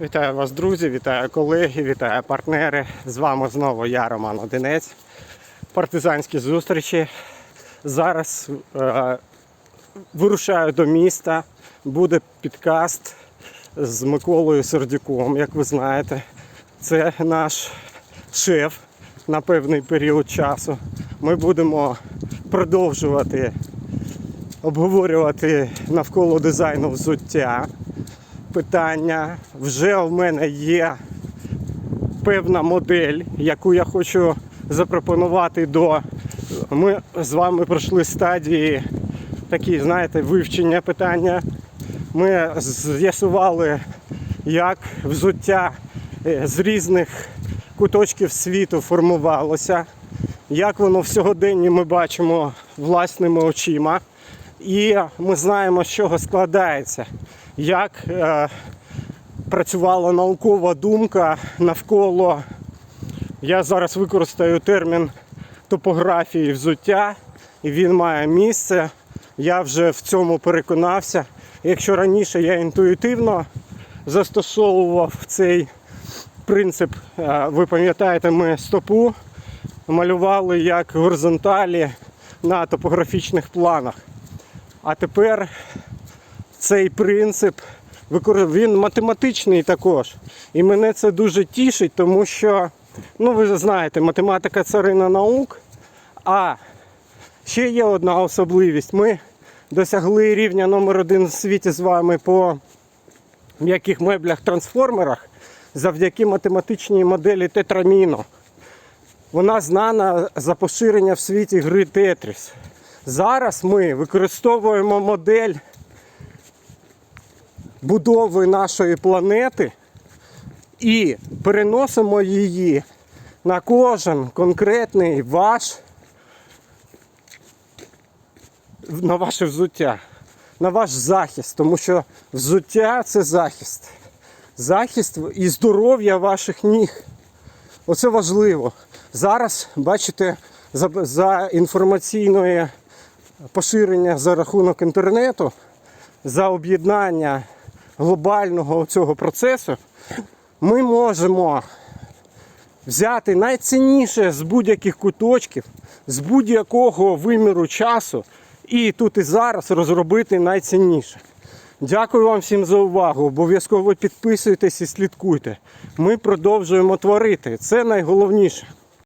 Вітаю вас, друзі, вітаю колеги, вітаю партнери. З вами знову я, Роман Одинець. Партизанські зустрічі. Зараз е, вирушаю до міста. Буде підкаст з Миколою Сердюком, як ви знаєте. Це наш шеф на певний період часу. Ми будемо продовжувати обговорювати навколо дизайну взуття питання. Вже в мене є певна модель, яку я хочу запропонувати до. Ми з вами пройшли стадії такі, знаєте, вивчення питання. Ми з'ясували, як взуття е, з різних куточків світу формувалося, як воно в сьогоденні ми бачимо власними очима. І ми знаємо, з чого складається, як е, працювала наукова думка навколо. Я зараз використаю термін топографії взуття, і він має місце. Я вже в цьому переконався. Якщо раніше я інтуїтивно застосовував цей принцип, е, ви пам'ятаєте, ми стопу малювали як горизонталі на топографічних планах. А тепер цей принцип він математичний також. І мене це дуже тішить, тому що, ну ви знаєте, математика царина наук. А ще є одна особливість. Ми досягли рівня номер один в світі з вами по м'яких меблях трансформерах завдяки математичній моделі Тетраміно. Вона знана за поширення в світі гри Тетріс. Зараз ми використовуємо модель будови нашої планети і переносимо її на кожен конкретний ваш на ваше взуття, на ваш захист, тому що взуття це захист. Захист і здоров'я ваших ніг. Оце важливо. Зараз, бачите, за, за інформаційної поширення за рахунок інтернету, за об'єднання глобального цього процесу, ми можемо взяти найцінніше з будь-яких куточків, з будь-якого виміру часу і тут і зараз розробити найцінніше. Дякую вам всім за увагу. Обов'язково підписуйтесь і слідкуйте. Ми продовжуємо творити. Це найголовніше.